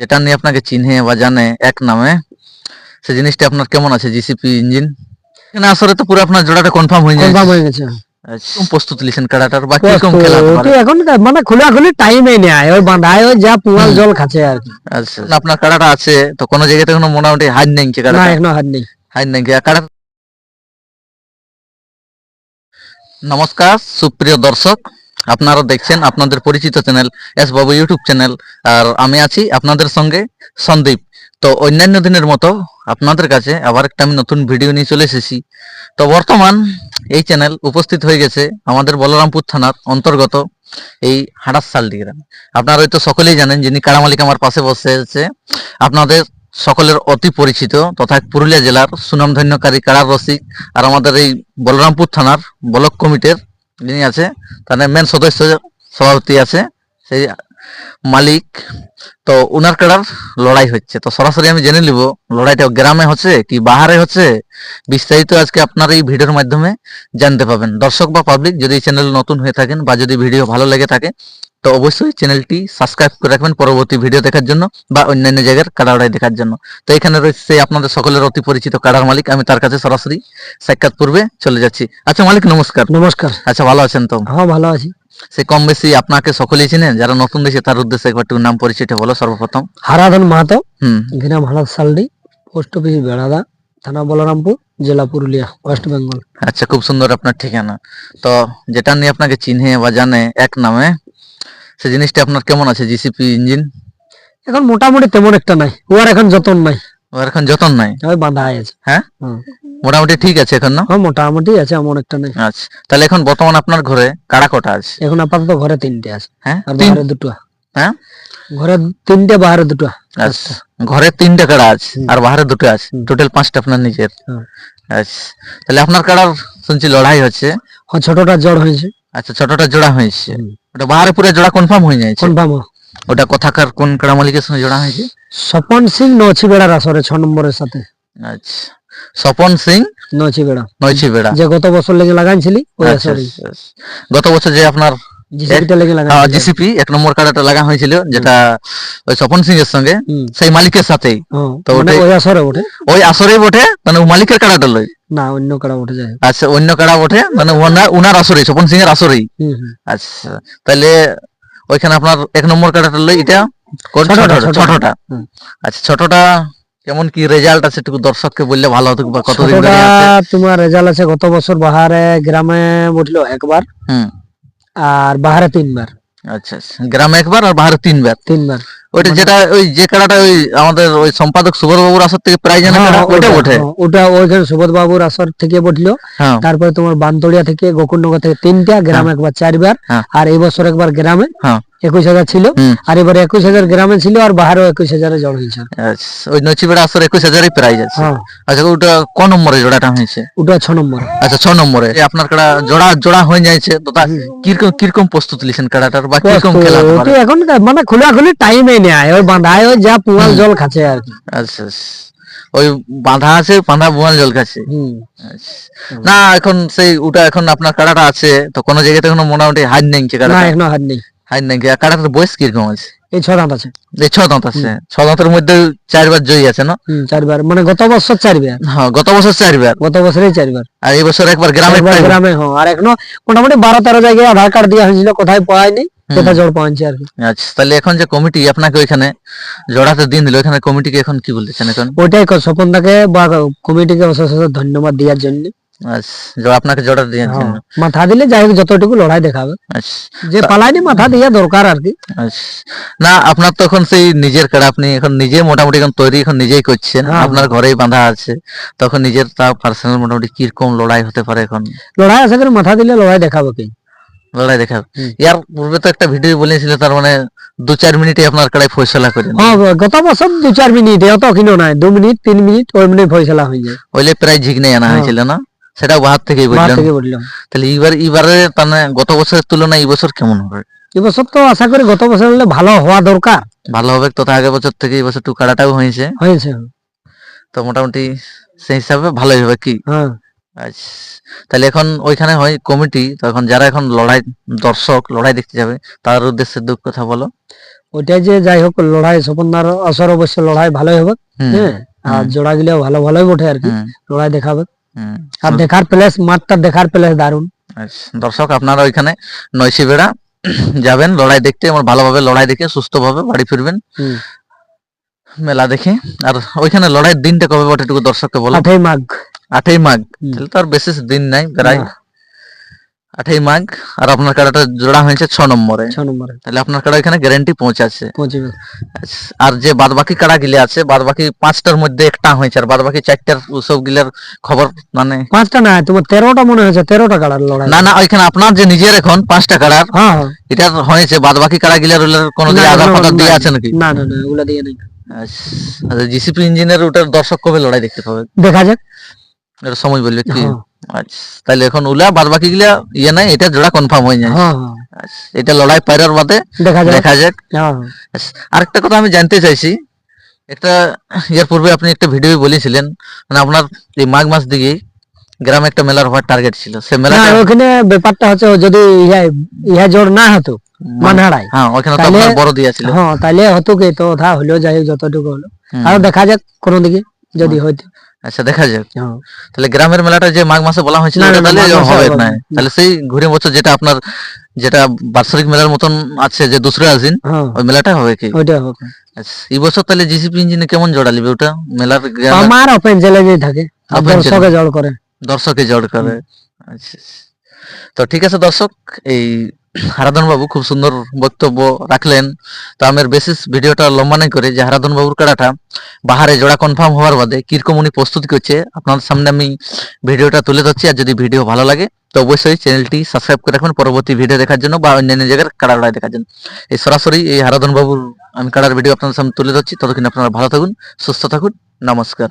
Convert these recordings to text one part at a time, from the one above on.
যেটা নিয়ে আপনাকে চিনে বা জানে এক নামে সে জিনিসটা আপনার কেমন আছে জিসিপি ইঞ্জিন এখানে আসলে তো পুরো আপনার জোড়াটা কনফার্ম হয়ে যায় কনফার্ম হয়ে গেছে। প্রস্তুত লিছেন কাড়াটার বা কীরকম খেলা হতে এখন কা- মানে টাইমে নেয় ওই বাঁধায় ওই যা পুয়াল জল খাচ্ছে আর আচ্ছা আপনার আছে তো কোনো জায়গাতে কোনো মোটামুটি নেই কি না এখনও হাত নেই। হার নেই কি? নমস্কার সুপ্রিয় দর্শক আপনারা দেখছেন আপনাদের পরিচিত channel S Babu YouTube channel, আর আমি আছি আপনাদের সঙ্গে সন্দীপ। তো অন্যান্য দিনের মতো আপনাদের কাছে আবার একটা আমি নতুন ভিডিও নিয়ে চলে এসেছি। তো বর্তমান এই চ্যানেল উপস্থিত হয়ে গেছে আমাদের বলরামপুর থানার অন্তর্গত এই হাডাসালডি গ্রাম। আপনারা হয়তো সকলেই জানেন যিনি কাড়া মালিক আমার পাশে বসে আছে, আপনাদের সকলের অতি পরিচিত তথা পুরুলিয়া জেলার সুনামধন্যকারী কাড়ার রসিক, আর আমাদের এই বলরামপুর থানার ব্লক কমিটির যিনি আছে তাদের মেন সদস্য সভাপতি আছে, সেই মালিক। তো উনার কেডার লড়াই হচ্ছে। তো সরাসরি আমি জেনে নিব, লড়াইটা গ্রামে হচ্ছে কি বাহারে হচ্ছে? বিস্তারিত আজকে আপনার এই ভিডিওর মাধ্যমে জানতে পাবেন। দর্শক বা পাবলিক যদি চ্যানেল নতুন হয়ে থাকেন বা যদি ভিডিও ভালো লেগে থাকে তো অবশ্যই চ্যানেলটি সাবস্ক্রাইব করে রাখবেন পরবর্তী ভিডিও দেখার জন্য বা অন্যান্য জায়গার কাড়া লড়াই দেখার জন্য। তো এখানে রয়েছে আপনাদের সকলের অতি পরিচিত কাড়ার মালিক। আমি তার কাছে সরাসরি সাক্ষাৎ পূর্বে চলে যাচ্ছি। আচ্ছা মালিক নমস্কার। নমস্কার। আচ্ছা ভালো আছেন তো? হ্যাঁ ভালো আছি। সে কম বেশি আপনাকে সকলেই চিনেন যারা নতুন দেশে তার উদ্দেশ্যে একবার একটু নাম পরিচয়টা বলো সর্বপ্রথম। হারাধন মাহাতো হুম। গ্রাম হালাত সালডি পোস্ট অফিস বেড়াদা থানা বলরামপুর জেলা পুরুলিয়া ওয়েস্ট বেঙ্গল। আচ্ছা খুব সুন্দর আপনার ঠিকানা। তো যেটা নিয়ে আপনাকে চিনে বা জানে এক নামে সে জিনিসটা আপনার কেমন আছে জিসিপি ইঞ্জিন এখন মোটামুটি তেমন একটা নাই। ওর এখন যতন নাই। ওর এখন যতন নাই? ওই বাঁধা আছে। হ্যাঁ? মোটামুটি ঠিক আছে এখন না হ্যাঁ মোটামুটি আছে এমন একটা নাই। আচ্ছা তাহলে এখন বর্তমান আপনার ঘরে কাড়া কটা আছে? এখন আপাতত ঘরে তিনটে আছে। হ্যাঁ? আর বাইরে দুটো। হ্যাঁ? ঘরে তিনটে বাইরে দুটো। আচ্ছা ঘরে তিনটা কাড়া আছে আর বাহারে দুটো আছে। টোটাল পাঁচটা আপনার নিজের। আচ্ছা তাহলে আপনার কাড়ার শুনছি লড়াই হচ্ছে। হ্যাঁ ছোটটা জ্বর হয়েছে। আচ্ছা ছোটটা জোড়া হয়েছে। ওটা বাহারপুরে জোড়া কনফার্ম হয়ে যাচ্ছে কনফার্ম ওটা কথাকার কোন কাড়া মালিকের সঙ্গে জোড়া হয়েছে? স্বপন সিং নছি বেড়ার আসরে ছ নম্বরের সাথে। আচ্ছা। স্বপন সিং নছি বেড়া নছি বেড়া যে গত বছর লেগে লাগাইছিলি ওই আচ্ছা, আচ্ছা, আচ্ছা। গত বছর যে আপনার জিসিপি এক নম্বর কাড়াটা লাগা হয়েছিল যেটা ওই স্বপন সিং এর সঙ্গে সেই মালিকের সাথেই। হ্যাঁ, তো মানে ওই আসরে ওঠে ওই আসরেই বটে মানে মালিকের কাড়াটা লই না অন্য কাড়া উঠে যায় আচ্ছা অন্য কাড়া বটে মানে ওনার উনার আসরেই স্বপন সিং এর আসরেই আচ্ছা তাহলে ওইখানে আপনার এক নম্বর কাড়াটা লই এটা? ছোটটা। আচ্ছা ছোটটা কেমন কি রেজাল্ট আছে একটু দর্শককে বললে ভালো হতো বা আছে? তোমার রেজাল্ট আছে গত বছর বাহারে গ্রামে উঠল একবার। হুম। আর বাহারে তিনবার। আচ্ছা আচ্ছা। গ্রামে একবার আর বাহারে তিনবার? তিনবার। ওইটা মানে- যেটা ওই যে কাড়াটা ওই আমাদের ওই সম্পাদক সুবোধ বাবুর আসর থেকে প্রায় হ্যাঁ, ওইটা ওটা- ওঠে হ্যাঁ, ওটা ওইখানে সুবোধ বাবুর আসর থেকে বটলো। হ্যাঁ। তারপরে তোমার বান্দরিয়া থেকে গোকুলনগর থেকে তিনটা গ্রামে একবার চারবার হ্যাঁ। আর এই বছর একবার গ্রামে। হ্যাঁ। একুশ হাজার ছিল। আর এবার একুশ হাজার গ্রামে ছিল আর বাহারেও একুশ হাজারে জড় হয়েছে। আচ্ছা, ওই নচিবেড়া আসর একুশ হাজারই প্রাইজ আছে। হ্যাঁ। আচ্ছা ওটা ক নম্বরে জোড়াটা হয়েছে? ওটা ছ নম্বর। আচ্ছা ছ নম্বরে। আপনার কাড়া জোড়া জোড়া হয়ে যাচ্ছে তো তা কীরকম কীরকম প্রস্তুত লিছেন কাড়াটার বা কীরকম খেলা এখন মানে খোলাখুলি টাইমে নেয়। ওই বাঁধায় ওই যা পুয়াল জল খাচ্ছে আর কি। আচ্ছা আচ্ছা। ওই বাঁধা আছে বাঁধা বোয়াল জল খাচ্ছে। হুম। আচ্ছা। না এখন সেই ওটা এখন আপনার কাড়াটা আছে তো কোনো জায়গাতে কোনো মোটামুটি হাত নেই না কাড়াটা এখনও হাত নেই। হার নেই কি আর কাড়াটার বয়স কীরকম আছে? এই ছ দাঁত আছে। এই ছ দাঁত আছে? ছ দাঁতের মধ্যে চারবার জয়ী আছে না? চারবার। মানে গত বছর চারবার। হ্যাঁ গত বছর চারবার। গত বছরই চারবার। আর এই বছর একবার গ্রামে গ্রামে হ্যাঁ। আর এখনও মোটামুটি বারো তেরো জায়গায় আধার কার্ড দেওয়া হয়েছিল কোথায় পাওয়ায়নি হুম। কোথায় জড় পাওয়াচ্ছে আর আচ্ছা তাহলে এখন যে কমিটি আপনাকে ওইখানে জড়াতে দিন দিল ওইখানে কমিটিকে এখন কি বলতেছেন এখন? ওইটাই স্বপনদাকে বা কমিটিকে অশেষ ধন্যবাদ দেওয়ার জন্য। আপনাকে জড়াতে দিয়েছেন হ্যাঁ, মাথা দিলে যাই হোক যতটুকু লড়াই দেখাবে। আচ্ছা যে পালায়নি মাথা দেওয়া দরকার আর কি। আচ্ছা। না আপনার তো এখন সেই নিজের কাড়া আপনি এখন নিজে মোটামুটি এখন তৈরি এখন নিজেই করছেন। হ্যাঁ। আপনার ঘরেই বাঁধা আছে। তখন নিজের তা পার্সোনাল মোটামুটি কীরকম লড়াই হতে পারে এখন? লড়াই করি মাথা দিলে লড়াই দেখাবে কি? লড়াই দেখা হুম। ইয়ার পূর্বে তো একটা ভিডিও বলেছিল তার মানে দু চার মিনিটে আপনার কাড়াই ফয়সলা করে হ্যাঁ গত বছর দু চার মিনিট অত কিনো নাই। দু মিনিট তিন মিনিট ওই মিনিট ফয়সলা হয়ে যায়। ওইলে প্রায় ঝিগনে আনা হ্যাঁ। হয়েছিল না? সেটা বাহার থেকেই থেকে বললাম। তাহলে এইবার এইবারে মানে গত বছরের তুলনায় এই বছর কেমন হবে? এবছর তো আশা করি গত বছর হলে ভালো হওয়া দরকার। ভালো হবে তথা আগের বছর থেকে এই বছর একটু কাড়াটাও হয়েছে। হয়েছে। তো মোটামুটি সেই হিসাবে ভালোই হবে কি? হ্যাঁ। আচ্ছা। তাহলে এখন ওইখানে হয় কমিটি তো এখন যারা এখন লড়াই দর্শক লড়াই দেখতে যাবে তার উদ্দেশ্যে দুঃখ কথা বলো। ওইটাই যে যাই হোক লড়াই স্বপনদার আসর অবশ্য লড়াই ভালোই হবে হ্যাঁ? আর জোড়া গিলেও ভালো ভালোই বটে আর কি। লড়াই দেখাবে। আর দেখার প্লেস মাঠটা দেখার প্লেস দারুণ আচ্ছা, দর্শক আপনারা ওইখানে নৈশি বেড়া যাবেন লড়াই দেখতে আমার ভালোভাবে লড়াই দেখে সুস্থভাবে বাড়ি ফিরবেন। মেলা দেখে। আর ওইখানে লড়াইয়ের দিনটা কবে বটে দর্শককে বলো? আঠাই মাঘ। আটই মাঘ। তাহলে তো আর বেশি দিন নাই প্রায়। না, আটই মাঘ আর আপনার কাড়াটা জোড়া হয়েছে ছ নম্বরে। ছ নম্বরে। তাহলে আপনার কাড়া এখানে গ্যারেন্টি পৌঁছাচ্ছে। পৌঁছবে। আচ্ছা, আর যে বাদ বাকি কাড়া গিলে আছে বাদ বাকি পাঁচটার মধ্যে একটা হয়েছে আর বাদ বাকি চারটার সব গিলার খবর মানে পাঁচটা না তোমার তেরোটা মনে হয়েছে তেরোটা কাড়ার লড়াই। না না ওইখানে আপনার যে নিজের এখন পাঁচটা কাড়ার হ্যাঁ হ্যাঁ। এটা হয়েছে বাদ বাকি কাড়া গিলার কোনো না, আধার না, দিয়ে আছে নাকি? না না না ওগুলা দিয়ে নেই। আচ্ছা জিসিপি ইঞ্জিনের ওটার দর্শক কবে লড়াই দেখতে পাবে? দেখা যাক। এটা সময় বলবে কি? হ্যাঁ। আচ্ছা তাহলে এখন উলা বাদ বাকি গিলা ইয়ে নাই এটা জোড়া কনফার্ম হয়ে যায়। হ্যাঁ হ্যাঁ। আচ্ছা, এটা লড়াই পাইরার বাদে দেখা যাক। হ্যাঁ আচ্ছা, আরেকটা কথা আমি জানতে চাইছি একটা এর পূর্বে আপনি একটা ভিডিও বলেছিলেন মানে আপনার এই মাঘ মাস দিকে গ্রামে একটা মেলার হওয়ার টার্গেট ছিল সে না মেলাটা ওখানে ব্যাপারটা হচ্ছে যদি ইহা ইহা জোর না হতো মানহাড়াই হ্যাঁ ওখানে তো আপনার বড় দিয়েছিল হ্যাঁ তাহলে হতো কি তো ওঠা হলেও যাই যতটুকু হলো। আর দেখা যাক কোনো দিকে যদি হইতো। আচ্ছা দেখা যাক। হ্যাঁ। তাহলে গ্রামের মেলাটা যে মাঘ মাসে বলা হয়েছিল তাহলে হবে হবে না। না। তাহলে সেই ঘুরে বছর যেটা আপনার যেটা বাৎসরিক মেলার মতন আছে যে দুসরা আসিন হ্যাঁ। ওই মেলাটা হবে কি? ওইটা আচ্ছা, এই বছর তাহলে জিসিপি ইঞ্জিনে কেমন জোড়া লিবে ওটা? মেলার আমার ওপেন চ্যালেঞ্জই থাকে আর Open দর্শকে জল করে। দর্শকে জড় করে। আচ্ছা। তো ঠিক আছে দর্শক এই হারাধন বাবু খুব সুন্দর বক্তব্য রাখলেন। তো আমার বেসিস ভিডিওটা লম্বা নাই করে যে হারাধন বাবুর কাড়াটা বাহারে জোড়া কনফার্ম হওয়ার বাদে কীরকম উনি প্রস্তুতি করছে আপনাদের সামনে আমি ভিডিওটা তুলে ধরছি আর যদি ভিডিও ভালো লাগে, তো অবশ্যই চ্যানেলটি সাবস্ক্রাইব করে রাখবেন, পরবর্তী ভিডিও দেখার জন্য বা অন্যান্য জায়গার কাড়া লড়াই দেখার জন্য। এই সরাসরি এই হারাধন বাবুর আমি কাড়ার ভিডিও আপনাদের সামনে তুলে ধরছি, ততক্ষণ আপনারা ভালো থাকুন, সুস্থ থাকুন, নমস্কার।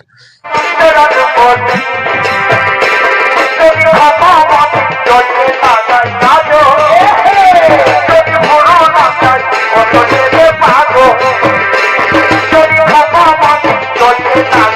পাগল যদি ক্ষমা মাটি চলে না